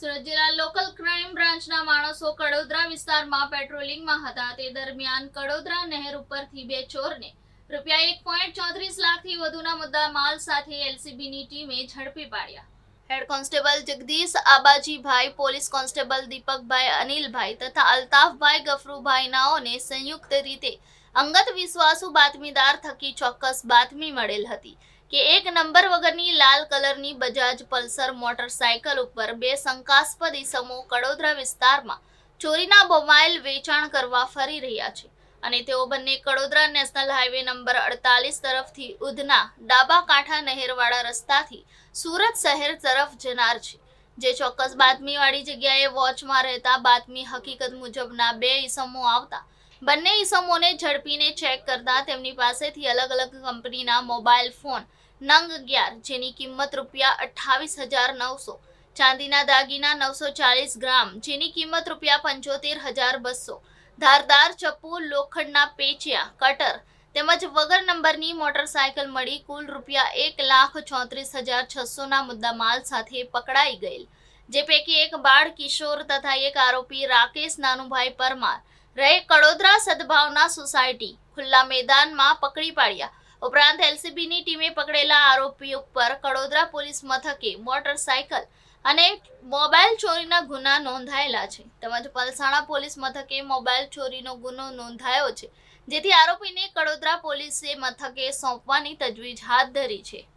સુરત જિલ્લા local crime બ્રાન્ચના માણસો કડોદરા વિસ્તારમાં પેટ્રોલિંગમાં હતા. તે દરમિયાન કડોદરા નહેર ઉપરથી બે ચોરને રૂપિયા એક પોઈન્ટ ચોત્રીસ લાખથી વધુના મુદ્દા માલ સાથે એલસીબીની ટીમે ઝડપી પાડ્યા. Head constable Jagdish Abajibhai, police constable Deepakbhai, Anilbhai તથા અલ્તાફભાઈ ગફરુભાઈ નાઓને સંયુક્ત રીતે અંગત વિશ્વાસુ બાતમીદાર થકી ચોક્કસ બાતમી મળેલ હતી કે એક નંબર વગરની લાલ કલરની બજાજ પલ્સર મોટરસાયકલ ઉપર બે શંકાસ્પદ ઇસમો કડોદરા વિસ્તારમાં ચોરીના મોબાઈલ વેચાણ કરવા ફરી રહ્યા છે. અને તેઓ બંને કડોદરા નેશનલ હાઈવે નંબર અડતાલીસ તરફથી ઉધના ડાબા કાંઠા નહેરવાળા રસ્તાથી સુરત શહેર તરફ જનાર છે, જે ચોક્કસ બાતમીવાળી જગ્યાએ વોચમાં રહેતા બાતમી હકીકત મુજબના બે ઈસમો આવતા. બંને ઈસમોને ઝડપીને ચેક કરતા તેમની પાસેથી અલગ અલગ કંપનીના મોબાઈલ ફોન નંગ અગિયાર, જેની કિંમત રૂપિયા અઠ્ઠાવીસ હજાર નવસો, ચાંદીના દાગીના નવસો ચાલીસ ગ્રામ, જેની કિંમત રૂપિયા પંચોતેર હજાર બસો ધારદાર ચપ્પુ, લોખંડના પેચિયા, કટર તેમજ વગર નંબરની મોટરસાયકલ મળી કુલ રૂપિયા એક લાખ ચોત્રીસ હજાર છસોના મુદ્દા માલ સાથે પકડાઈ ગયેલ, જે પૈકી એક બાળ કિશોર તથા એક આરોપી રાકેશ નાનુભાઈ પરમાર રહે કડોદરા સદભાવના સોસાયટી, ખુલ્લા મેદાનમાં પકડી પાડ્યા. ઉપરાંત એલસીબીની ટીમે પકડેલા આરોપી ઉપર કડોદરા પોલીસ મથકે મોટરસાયકલ અને મોબાઈલ ચોરીના ગુના નોંધાયેલા છે. તેમજ પલસાણા પોલીસ મથકે મોબાઈલ ચોરીનો ગુનો નોંધાયો છે. જેથી આરોપીને કડોદરા પોલીસે મથકે સોંપવાની તજવીજ હાથ ધરી છે.